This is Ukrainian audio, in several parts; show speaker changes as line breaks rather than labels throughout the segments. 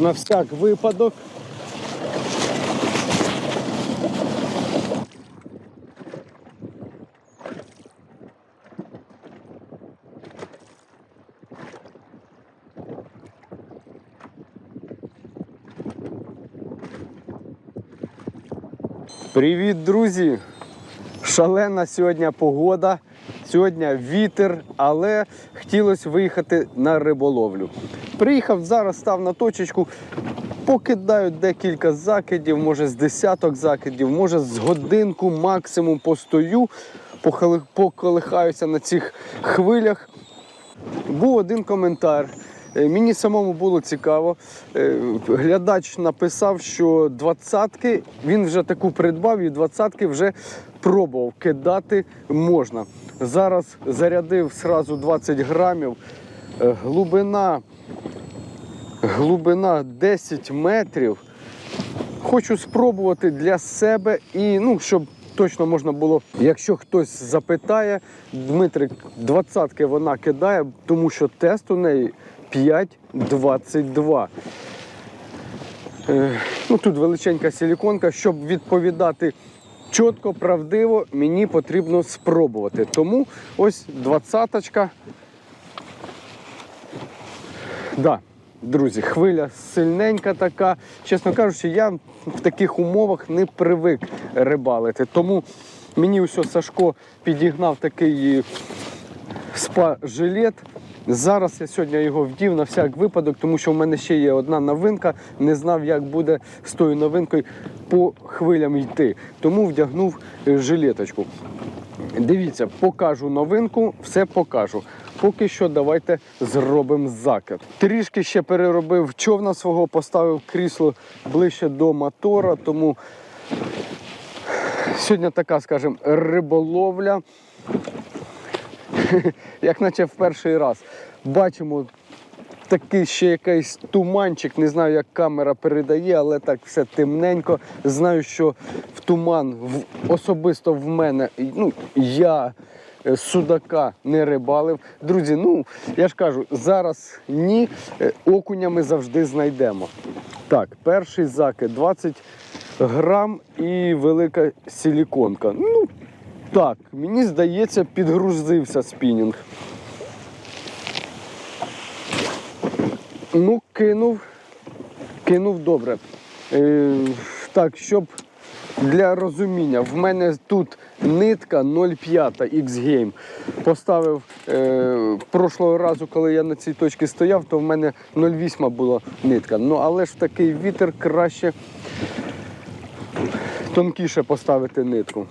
на всяк випадок. Привіт, друзі! Шалена сьогодні погода. Сьогодні вітер, але хотілося виїхати на риболовлю. Приїхав зараз, став на точечку, покидаю декілька закидів, може з десяток закидів, може з годинку максимум постою, поколихаюся на цих хвилях. Був один коментар. Е, Мені самому було цікаво. Е, Глядач написав, що двадцятки він вже таку придбав, і двадцятки вже пробував кидати можна. Зараз зарядив сразу 20 грамів. Е, Глибина, глибина 10 метрів. Хочу спробувати для себе і ну, щоб точно можна було. Якщо хтось запитає, Дмитрик, двадцятки вона кидає, тому що тест у неї 5,22. Е, ну, тут величенька силіконка, щоб відповідати чітко, правдиво, мені потрібно спробувати. Тому ось двадцяточка. Да, друзі, хвиля сильненька така. Чесно кажучи, я в таких умовах не привик рибалити. Тому мені ось Сашко підігнав такий спа-жилет. Зараз я сьогодні його вдів на всяк випадок, тому що в мене ще є одна новинка. Не знав, як буде з тою новинкою по хвилям йти. Тому вдягнув е, жилеточку. Дивіться, покажу новинку, все покажу. Поки що давайте зробимо закид. Трішки ще переробив човна свого, поставив крісло ближче до мотора, тому сьогодні така, скажімо, риболовля. Як наче в перший раз. Бачимо такий ще якийсь туманчик, не знаю, як камера передає, але так все темненько. Знаю, що в туман особисто в мене, ну, я судака не рибалив. Друзі, ну я ж кажу, зараз ні, е, окуня ми завжди знайдемо. Так, перший закид 20 грам і велика силіконка. Ну, так, мені здається, підгрузився спінінг. Ну, кинув. Кинув добре. Е, так, щоб для розуміння, в мене тут нитка 0,5 X-Game. Поставив е, прошлого разу, коли я на цій точці стояв, то в мене 0,8 була нитка. Ну, але ж такий вітер краще тонкіше поставити нитку.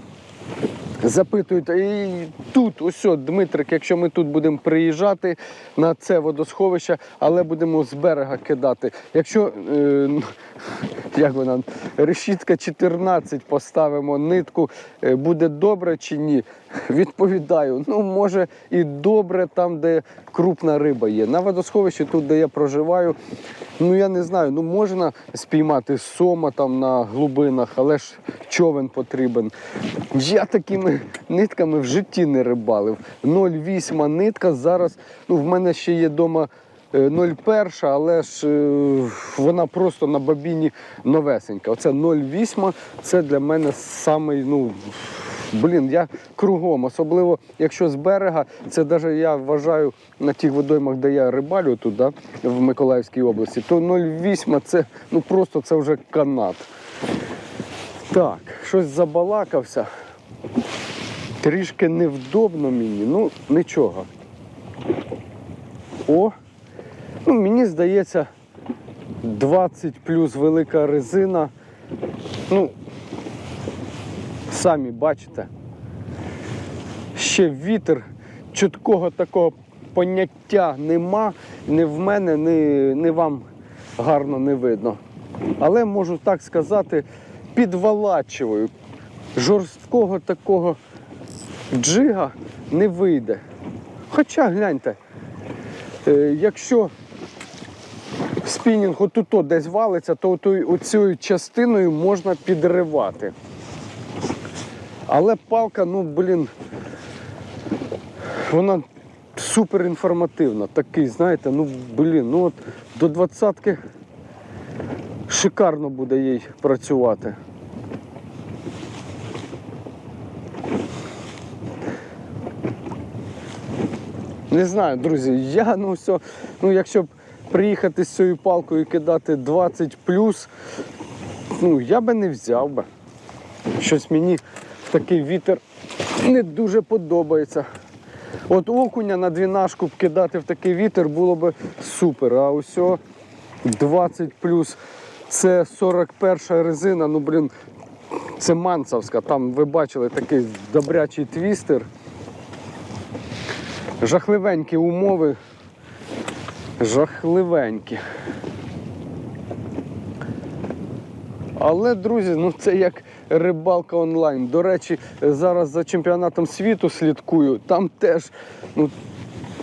Запитують, і тут, ось, Дмитрик, якщо ми тут будемо приїжджати на це водосховище, але будемо з берега кидати. Якщо е, як вона, решітка 14 поставимо нитку, е, буде добре чи ні? Відповідаю, ну може і добре там, де крупна риба є. На водосховищі, тут, де я проживаю, ну я не знаю, ну можна спіймати сома там на глибинах, але ж човен потрібен. Я такими нитками в житті не рибалив. 0,8 нитка зараз. Ну, в мене ще є вдома 0,1, але ж е, вона просто на бабіні новесенька. Оце 0,8 це для мене самий, ну. Блін, я кругом, особливо якщо з берега, це навіть я вважаю на тих водоймах, де я рибалю тут, да, в Миколаївській області, то 0,8 це ну просто це вже канат. Так, щось забалакався. Трішки невдобно мені, ну нічого. О, ну мені здається, 20 плюс велика резина. Ну, самі бачите. Ще вітер, чіткого такого поняття нема, ні в мене, ні, ні вам гарно не видно. Але можу так сказати, підвалачиваю. Жорсткого такого джига не вийде. Хоча гляньте, е, якщо спінінг отут десь валиться, то оцією частиною можна підривати. Але палка, ну блін, вона супер інформативна. Такий, знаєте, ну блін, ну от до двадцятки шикарно буде їй працювати. Не знаю, друзі, я ну все, ну якщо б приїхати з цією палкою і кидати 20 ну я би не взяв би. Щось мені такий вітер не дуже подобається. От окуня на двінашку кидати в такий вітер було б супер. А ось 20 це 41 резина, ну блін, це мансовська. Там ви бачили такий добрячий твістер. Жахливенькі умови. Жахливенькі. Але, друзі, ну це як рибалка онлайн. До речі, зараз за чемпіонатом світу слідкую. Там теж ну,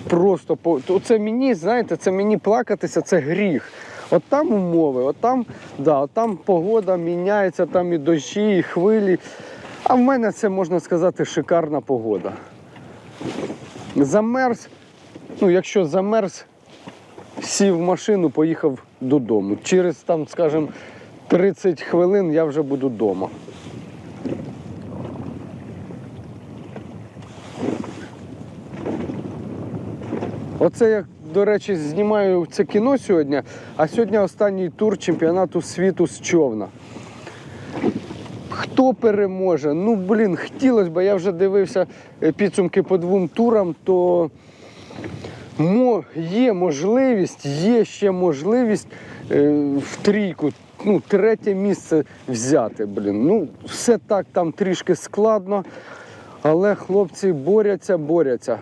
просто по. Це мені, знаєте, це мені плакатися, це гріх. От там умови, от там, да, от там погода міняється, там і дощі, і хвилі. А в мене це можна сказати шикарна погода. Замерз, ну якщо замерз, сів в машину, поїхав додому. Через там, скажімо, 30 хвилин я вже буду вдома. Оце я, до речі, знімаю це кіно сьогодні, а сьогодні останній тур чемпіонату світу з човна. Хто переможе? Ну, блін, хотілося б, я вже дивився е, підсумки по двом турам, то є можливість, є ще можливість е, в трійку, ну, третє місце взяти. Блін. Ну, все так там трішки складно, але хлопці борються, борються.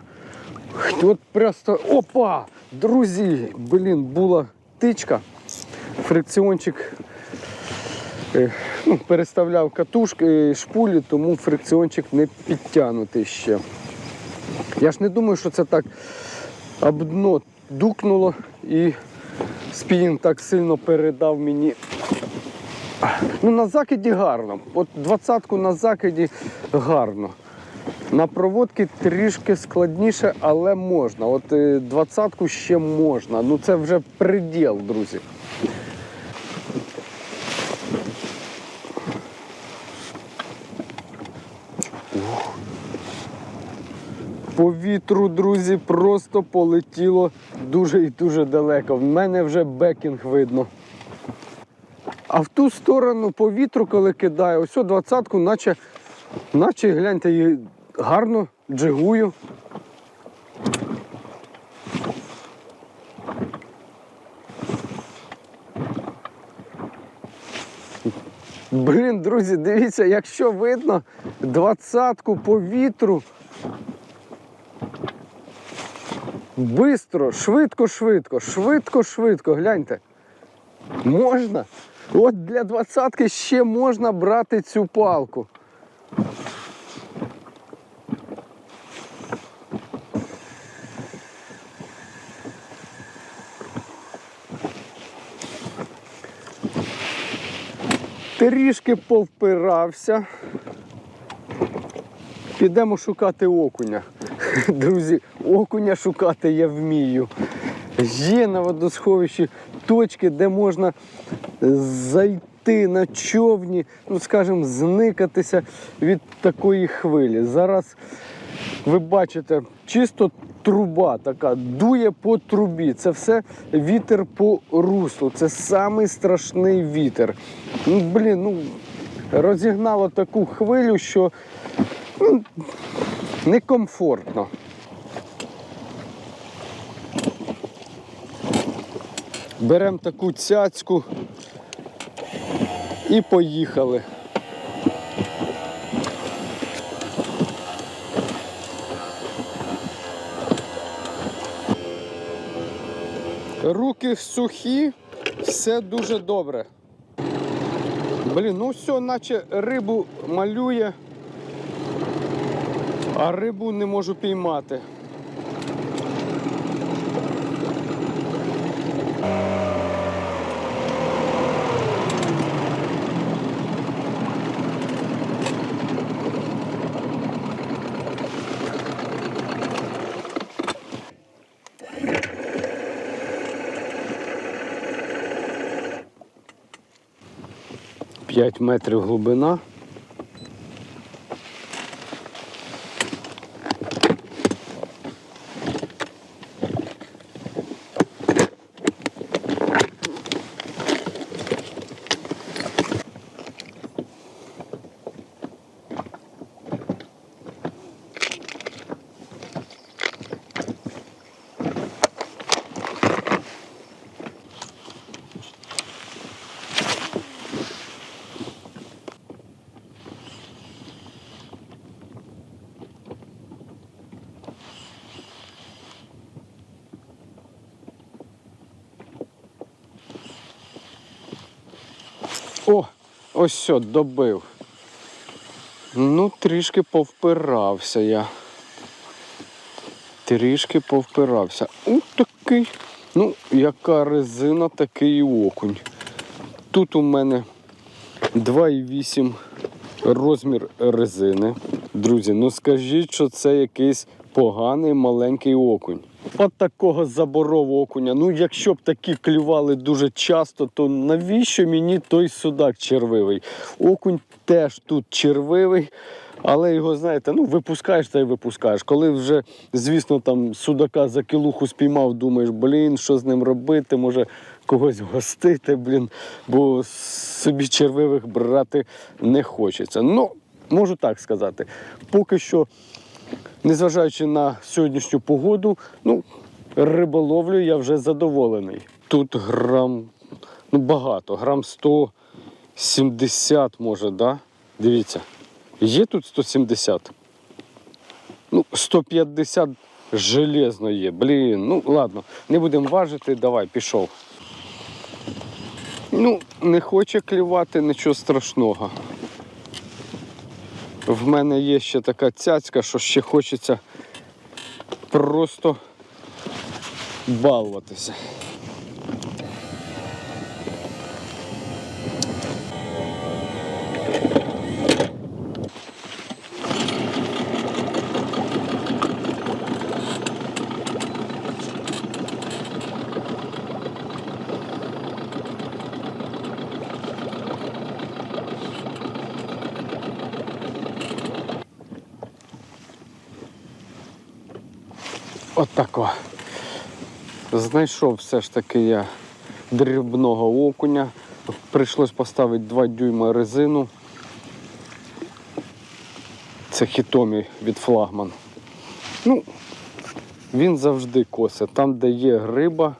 От просто опа! Друзі! Блін, була тичка, фрикціончик е, ну, переставляв катушки, е, шпулі, тому фрикціончик не підтягнутий ще. Я ж не думаю, що це так об дно дукнуло і спінінг так сильно передав мені. Ну, на закиді гарно. От двадцятку на закиді гарно. На проводки трішки складніше, але можна. От е, двадцятку ще можна. Ну це вже приділ, друзі. По вітру, друзі, просто полетіло дуже і дуже далеко. В мене вже бекінг видно. А в ту сторону по вітру, коли кидаю, ось двадцятку, наче, наче гляньте, гарно джигую. Блін, друзі, дивіться, якщо видно двадцятку по вітру. Бистро, швидко, швидко, швидко, швидко, гляньте. Можна. От для двадцятки ще можна брати цю палку. Трішки повпирався. Підемо шукати окуня. Друзі, окуня шукати я вмію. Є на водосховищі точки, де можна зайти на човні, ну скажімо, зникатися від такої хвилі. Зараз ви бачите, чисто труба така, дує по трубі. Це все вітер по руслу. Це самий страшний вітер. Ну, блін, ну розігнало таку хвилю, що ну, некомфортно. Беремо таку цяцьку і поїхали. Руки сухі, все дуже добре. Блін, ну все, наче рибу малює, а рибу не можу піймати. 5 метрів глибина. О, ось все, добив. Ну, трішки повпирався я. Трішки повпирався. Ось такий. Ну, яка резина, такий окунь. Тут у мене 2,8 розмір резини. Друзі, ну скажіть, що це якийсь поганий маленький окунь. От такого заборового окуня. Ну, якщо б такі клювали дуже часто, то навіщо мені той судак червивий? Окунь теж тут червивий. Але його, знаєте, ну випускаєш та й випускаєш. Коли вже, звісно, там судака за кілуху спіймав, думаєш, блін, що з ним робити, може когось гостити, блін, бо собі червивих брати не хочеться. Ну, можу так сказати. Поки що, незважаючи на сьогоднішню погоду, ну, риболовлю я вже задоволений. Тут грам, ну багато, грам 170 може, да? Дивіться. Є тут 170. Ну, 150 железно є. Блін, ну ладно, не будемо важити, давай, пішов. Ну, не хоче клювати, нічого страшного. В мене є ще така цяцька, що ще хочеться просто балуватися. Отако. Знайшов все ж таки я дрібного окуня. Прийшлось поставити 2 дюйма резину. Це хітомі від флагман. Ну, він завжди косе. Там, де є гриба,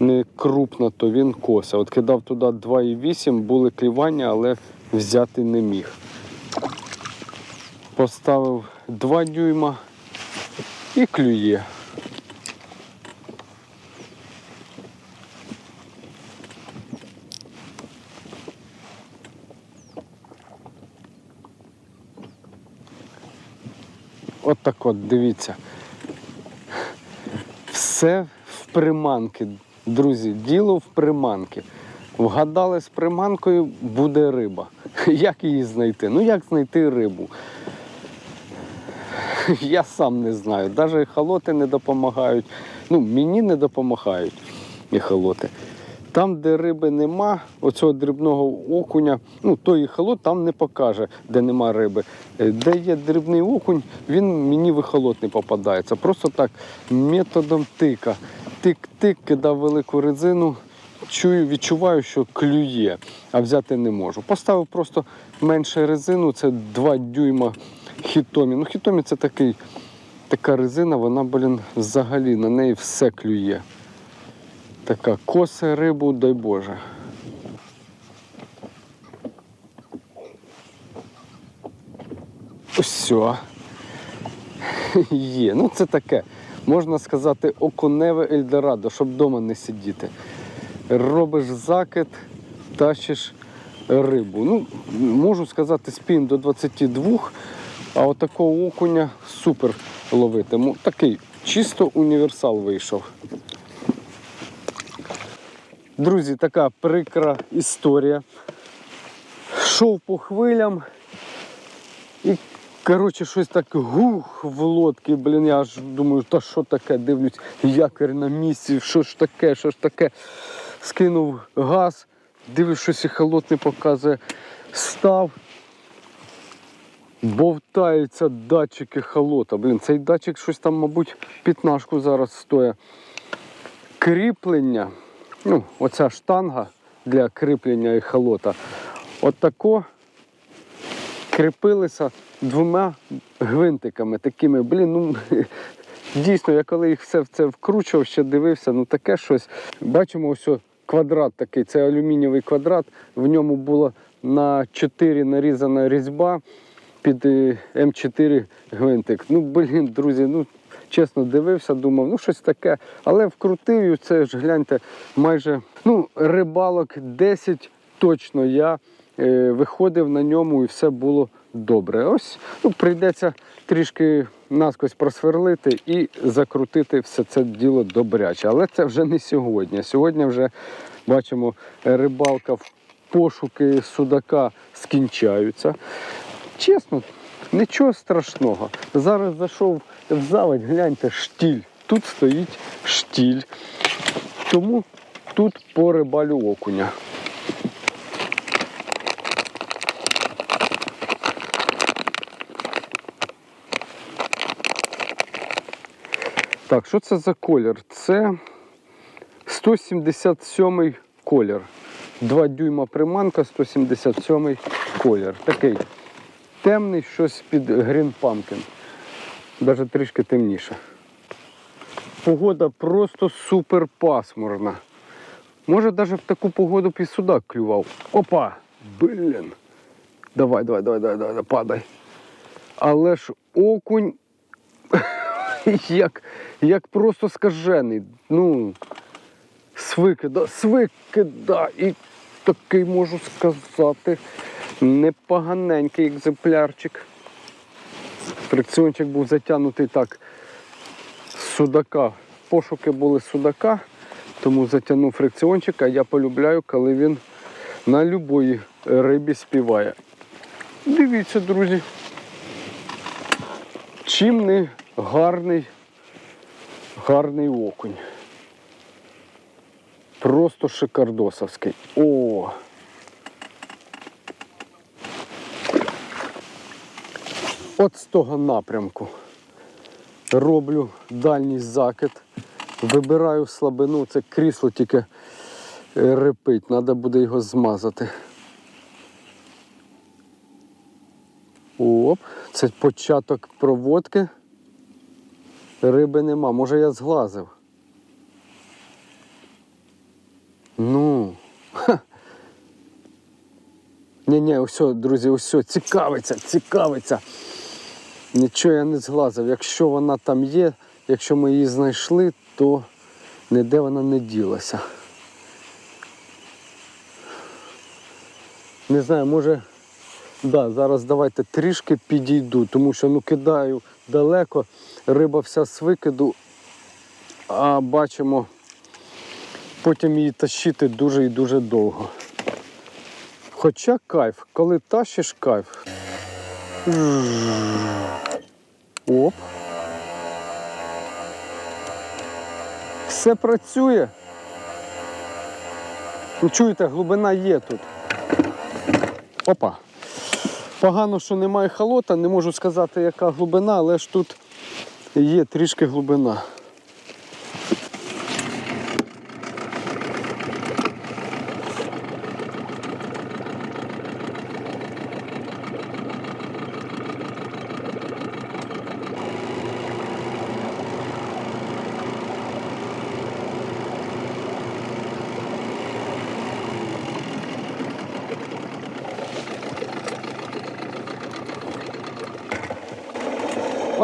не крупна, то він косе. От кидав туди 2,8, були клівання, але взяти не міг. Поставив 2 дюйма і клює. Так от, дивіться. Все в приманки, друзі, діло в приманки. Вгадали з приманкою, буде риба. Як її знайти? Ну як знайти рибу? Я сам не знаю. Навіть халоти не допомагають. Ну, мені не допомагають ехолоти. Там, де риби нема, оцього дрібного окуня, ну той ехолот там не покаже, де нема риби. Е, Де є дрібний окунь, він мені в ехолот не попадається. Просто так методом тика. Тик-тик, кидав велику резину, чую, відчуваю, що клює, а взяти не можу. Поставив просто менше резину, це 2 дюйма хітомі. Ну, хітомі це такий, така резина, вона, блін, взагалі на неї все клює. Така косе рибу, дай Боже. Все. Є. Ну це таке. Можна сказати, окуневе Ельдорадо, щоб вдома не сидіти. Робиш закид, тащиш рибу. Ну, можу сказати, спін до 22, а отакого окуня супер ловити. Такий чисто універсал вийшов. Друзі, така прикра історія. Шов по хвилям і, коротше, щось так гух в лодці. Блін, я аж думаю, та що таке, дивлюсь, якорь на місці, що ж таке, що ж таке. Скинув газ, дивлюсь, щось і холодне показує. Став. Бовтаються датчики холота. Блін, цей датчик щось там, мабуть, п'ятнашку зараз стоїть. Кріплення. Ну, оця штанга для кріплення і холота. Отако кріпилися двома гвинтиками такими. Блін, ну дійсно, я коли їх все в це вкручував, ще дивився, ну таке щось. Бачимо, ось квадрат такий, це алюмінієвий квадрат. В ньому була на 4 нарізана різьба під е, М4 гвинтик. Ну, блін, друзі, ну чесно дивився, думав, ну щось таке. Але вкрутив і це ж гляньте, майже ну, рибалок 10 точно я е, виходив на ньому і все було добре. Ось ну, прийдеться трішки наскось просверлити і закрутити все це діло добряче. Але це вже не сьогодні. Сьогодні вже бачимо, рибалка в пошуки судака скінчаються. Чесно, нічого страшного. Зараз зайшов в заводь, гляньте, штіль. Тут стоїть штіль. Тому тут по рибалю окуня. Так, що це за колір? Це 177 колір. 2 дюйма приманка, 177 колір. Такий темний, щось під Green Pumpkin. Навіть трішки темніше. Погода просто супер пасмурна. Може навіть в таку погоду і судак клював. Опа! Блін. Давай, давай, давай, давай, давай, падай. Але ж окунь як, як просто скажений. Ну, свикида, свикида. І такий можу сказати. Непоганенький екземплярчик. Фрикціончик був затягнутий так судака. Пошуки були судака, тому затягнув фрикціончик, а я полюбляю, коли він на любої рибі співає. Дивіться, друзі. Чим не гарний, гарний окунь. Просто шикардосовський. О! От з того напрямку роблю дальній закид, вибираю слабину, це крісло тільки е, репить, треба буде його змазати. Оп, це початок проводки. Риби нема, може я зглазив. Ну. Ні-ні, ось, друзі, ось, цікавиться, цікавиться. Нічого я не зглазив. Якщо вона там є, якщо ми її знайшли, то ніде вона не ділася. Не знаю, може. Да, зараз давайте трішки підійду, тому що ну кидаю далеко, риба вся з викиду, а бачимо, потім її тащити дуже і дуже довго. Хоча кайф, коли тащиш кайф. Оп. Все працює. Ну, Чуєте, глибина є тут. Опа. Погано, що немає холота, не можу сказати, яка глибина, але ж тут є трішки глибина.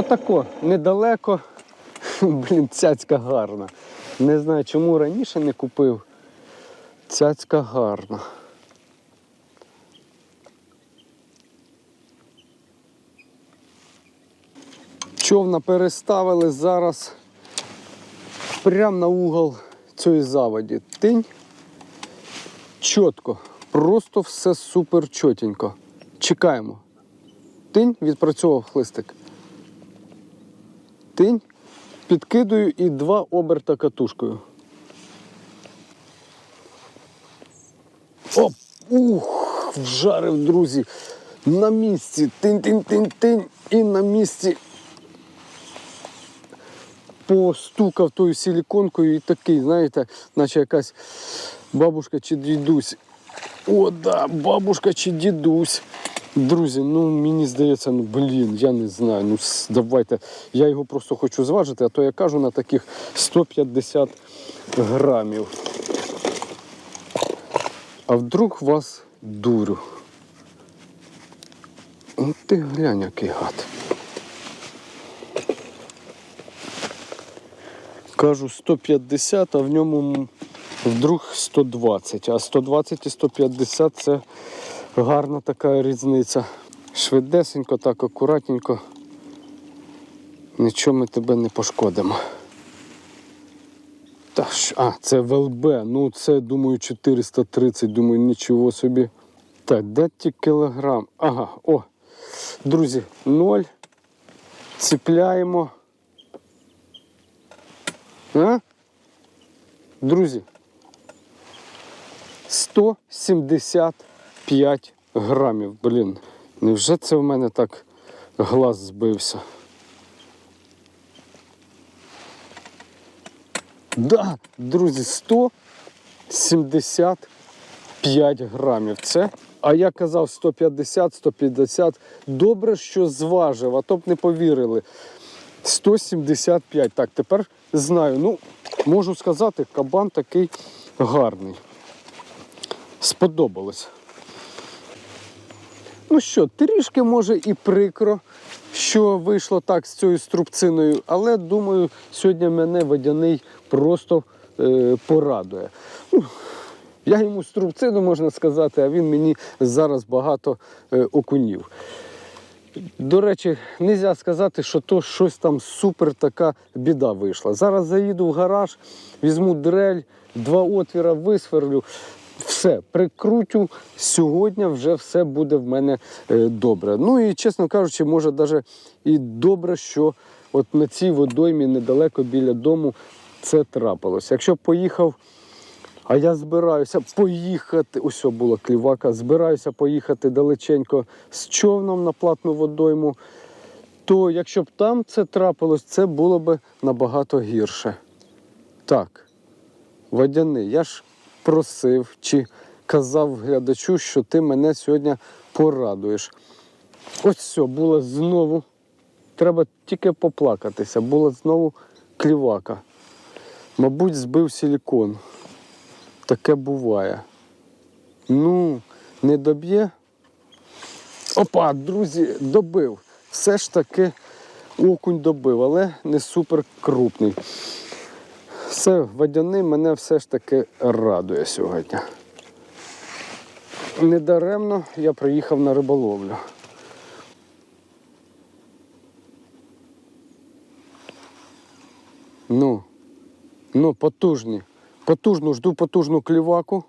Отако, недалеко. Блін, цяцька гарна. Не знаю, чому раніше не купив. Цяцька гарна. Човна переставили зараз прямо на угол цієї заводі. Тинь. Чітко. Просто все супер чотенько. Чекаємо. Тинь відпрацьовував хлистик. Тинь, підкидую і два оберта катушкою. Оп! Ух! Вжарив, друзі. На місці. Тинь-тинь-тинь-тинь. І на місці постукав тою силіконкою і такий, знаєте, наче якась бабушка чи дідусь. О, да, бабушка чи дідусь. Друзі, ну мені здається, ну блін, я не знаю. Ну давайте. Я його просто хочу зважити, а то я кажу на таких 150 грамів. А вдруг вас дурю? Ну ти глянь, який гад. Кажу 150, а в ньому вдруг 120. А 120 і 150 це гарна така різниця. Швидесенько, так акуратненько. Нічого ми тебе не пошкодимо. Та ж, а, це ВЛБ. Ну це, думаю, 430. Думаю, нічого собі. Так, де ті кілограм? Ага, о. Друзі, 0. Ціпляємо. А? Друзі. 175 грамів. Блін. Невже це в мене так глаз збився? Да, друзі, 175 грамів. Це. А я казав 150, 150. Добре, що зважив, а то б не повірили. 175. Так, тепер знаю. Ну, можу сказати, кабан такий гарний. Сподобалось. Ну що, трішки може і прикро, що вийшло так з цією струбциною, але думаю, сьогодні мене водяний просто е, порадує. Ну, я йому струбцину можна сказати, а він мені зараз багато е, окунів. До речі, не можна сказати, що то щось там супер така біда вийшла. Зараз заїду в гараж, візьму дрель, два отвіра висверлю, все, прикрутю. Сьогодні вже все буде в мене е, добре. Ну і чесно кажучи, може навіть і добре, що от на цій водоймі недалеко біля дому це трапилось. Якщо поїхав. А я збираюся поїхати. Ось була клівака. Збираюся поїхати далеченько з човном на платну водойму. То якщо б там це трапилось, це було б набагато гірше. Так, водяний, я ж просив чи казав глядачу, що ти мене сьогодні порадуєш. Ось все, було знову. Треба тільки поплакатися. Була знову клівака. Мабуть, збив силікон. Таке буває. Ну, не доб'є. Опа, друзі, добив. Все ж таки окунь добив, але не супер крупний. Все, водяний мене все ж таки радує сьогодні. Недаремно я приїхав на риболовлю. Ну, ну, потужні. Потужну, жду потужну кліваку.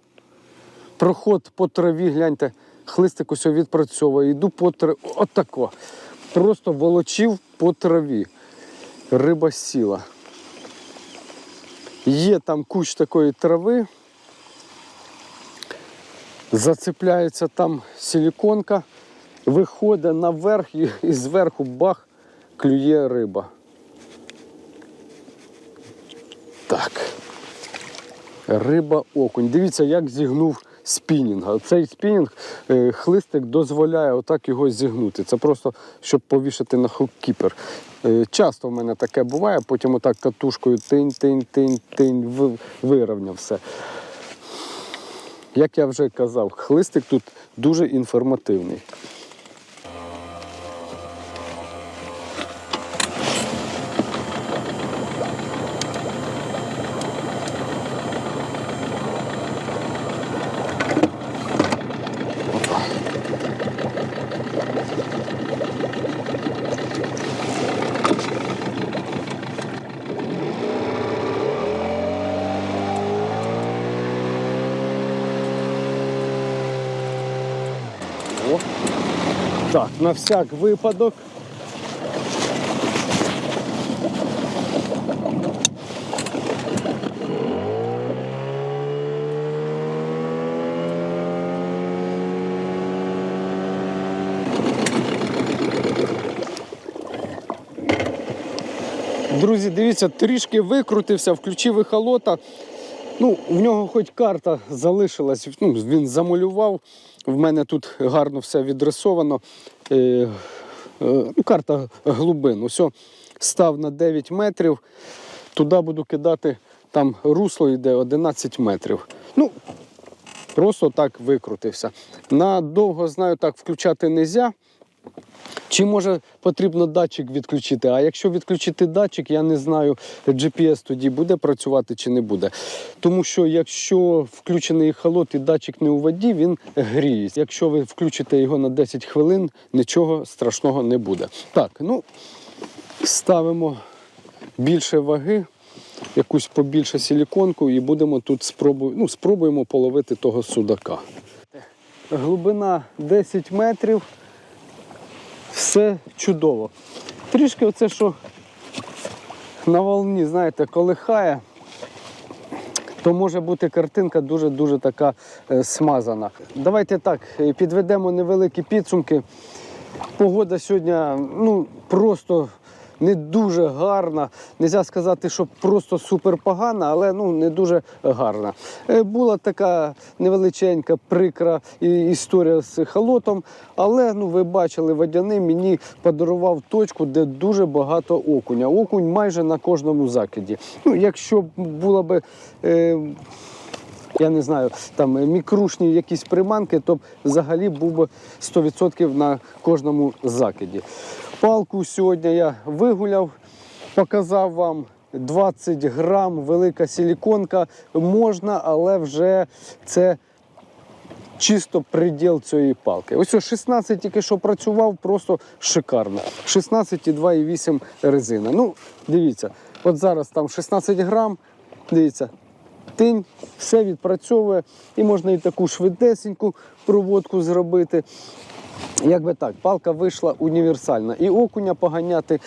Проход по траві, гляньте, хлистик ось відпрацьовує. Йду по траві. Отако. Просто волочив по траві. Риба сіла. Є там куч такої трави. Зацепляється там силіконка, виходить наверх і, зверху бах, клює риба. Так. Риба окунь. Дивіться, як зігнув спінінга. Цей спінінг е, хлистик дозволяє отак його зігнути. Це просто щоб повішати на хуккіпер. Е, часто в мене таке буває, потім отак катушкою тинь-тинь-тинь-тинь ви- вирівняв все. Як я вже казав, хлистик тут дуже інформативний. всяк випадок. Друзі, дивіться, трішки викрутився, включив ехолота. Ну, В нього хоч карта залишилась, ну, він замалював. В мене тут гарно все відресовано. Е, е, ну, карта глибин. Усе став на 9 метрів. Туди буду кидати, там русло йде 11 метрів. Ну, просто так викрутився. Надовго знаю, так включати не можна. Чи може потрібно датчик відключити? А якщо відключити датчик, я не знаю, GPS тоді буде працювати чи не буде. Тому що якщо включений холод і датчик не у воді, він гріється. Якщо ви включите його на 10 хвилин, нічого страшного не буде. Так, ну ставимо більше ваги, якусь побільше силіконку і будемо тут спробу... ну, спробуємо половити того судака. Глибина 10 метрів все чудово. Трішки оце, що на волні, знаєте, колихає, то може бути картинка дуже-дуже така е, смазана. Давайте так, е, підведемо невеликі підсумки. Погода сьогодні ну, просто не дуже гарна. Нельзя сказати, що просто супер погана, але ну, не дуже гарна. Е, Була така невеличенька, прикра історія з холотом, але ну, ви бачили, водяний мені подарував точку, де дуже багато окуня. Окунь майже на кожному закиді. Ну, якщо була би. Е, я не знаю, там е, мікрушні якісь приманки, то взагалі був би 100% на кожному закиді. Палку сьогодні я вигуляв, показав вам 20 грам, велика силіконка. Можна, але вже це чисто приділ цієї палки. Ось о, 16 тільки що працював, просто шикарно. 16,2,8 резина. Ну, дивіться, от зараз там 16 грам, дивіться, тинь, все відпрацьовує. І можна і таку швидесеньку проводку зробити. Якби так, палка вийшла універсальна. І окуня поганяти.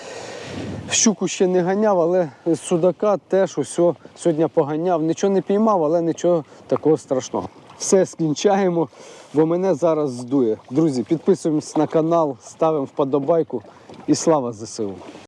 Щуку ще не ганяв, але судака теж усе сьогодні поганяв. Нічого не піймав, але нічого такого страшного. Все скінчаємо, бо мене зараз здує. Друзі, підписуємось на канал, ставимо вподобайку і слава ЗСУ.